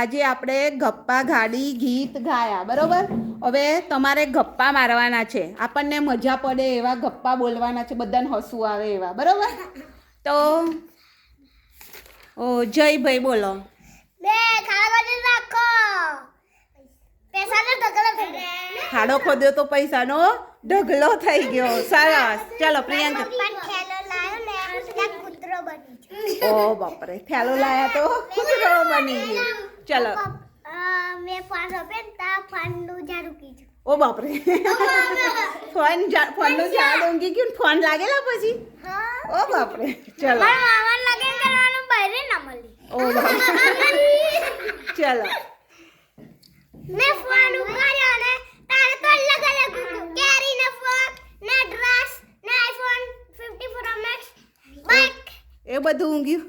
આજે આપણે ગપ્પા ગાડી ગીત ગાયા બરોબર? હવે તમારે ગપ્પા મારવાના છે. આપણને મજા પડે એવા ગપ્પા બોલવાના છે બધાને હસવું આવે એવા બરોબર? તો ઓ જય ભાઈ બોલો. બે ખાડો કરી પૈસાનો ઢગલો થઈ ગયો. ખાડો ખોદ્યો તો પૈસાનો ઢગલો થઈ ગયો. સરસ. ચલો પ્રિયંકા. ખેલો લાયો ને કૂતરો બની ઓ બાપરે થેલો લાયા તો કૂતરો બની ગયો. ચલો. મેં ફોન રોપે ત્યાં ફોનનું ઝાડ ઉગી ઓ બાપરે. ફોન ફોનનું ઝાડ ઊંઘી ગયું ફોન લાગેલા પછી? હા. ઓ બાપરે ચલો. મામાને લગન કરવાનું બહેરે ના મળી. ઓ બાપરે. ચલો. મેં ફોન ઉપાડ્યો ને તારે તો અલગ અલગ હતું કેરીનો ફોન ને ડ્રેસ ને આઈફોન 54 પ્રો મેક્સ બાઇક એ બધું ઊંઘ્યું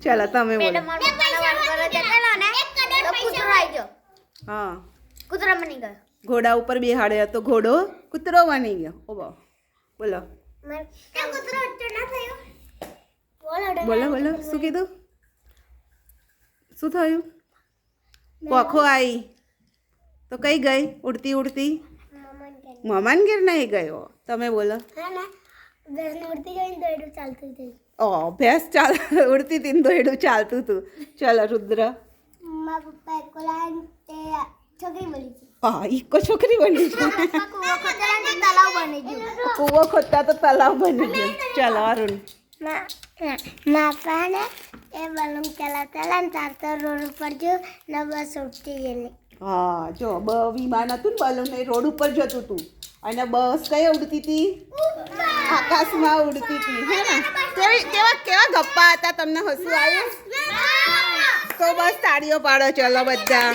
ચલો તમે બોલો મારા મામાના વાળ કરે જતેલો ને તો કૂતરો આવી ગયો હા કૂતરો બની ગયો ઘોડા ઉપર બેહાડ્યો તો ઘોડો કૂતરો બની ગયો ઓ બા બોલો તે કૂતરો ઉચ્ચો ના થયો બોલો બોલો બોલો શું કીધું શું થયું કોખો આવી તો કઈ ગઈ ઉડતી ઉડતી મમાન ઘેર નહીં ગયો તમે બોલો હતું ઓ ભેંસ ચાલ ઉડતી હતી ને દોયડું ચાલતું હતું ચાલ રુદ્ર હા ઈકો છોકરી બની છે કૂવો ખોદતા તો તલાવ બની ગયો ચાલો અરુણ માપાને એ બલૂન ચલાવતા ને તાર તો રોડ ઉપર જો ને બસ ઉડતી ગયેલી હા જો બ વિમાન હતું ને બલૂન એ રોડ ઉપર જતું હતું અને બસ કઈ ઉડતી હતી આકાશમાં ઉડતી હતી હે ને? તેવી તેવા કેવા ગપ્પા હતા તમને હસવું આવ્યું? તો બસ તાળીઓ પાડો ચલો બધા.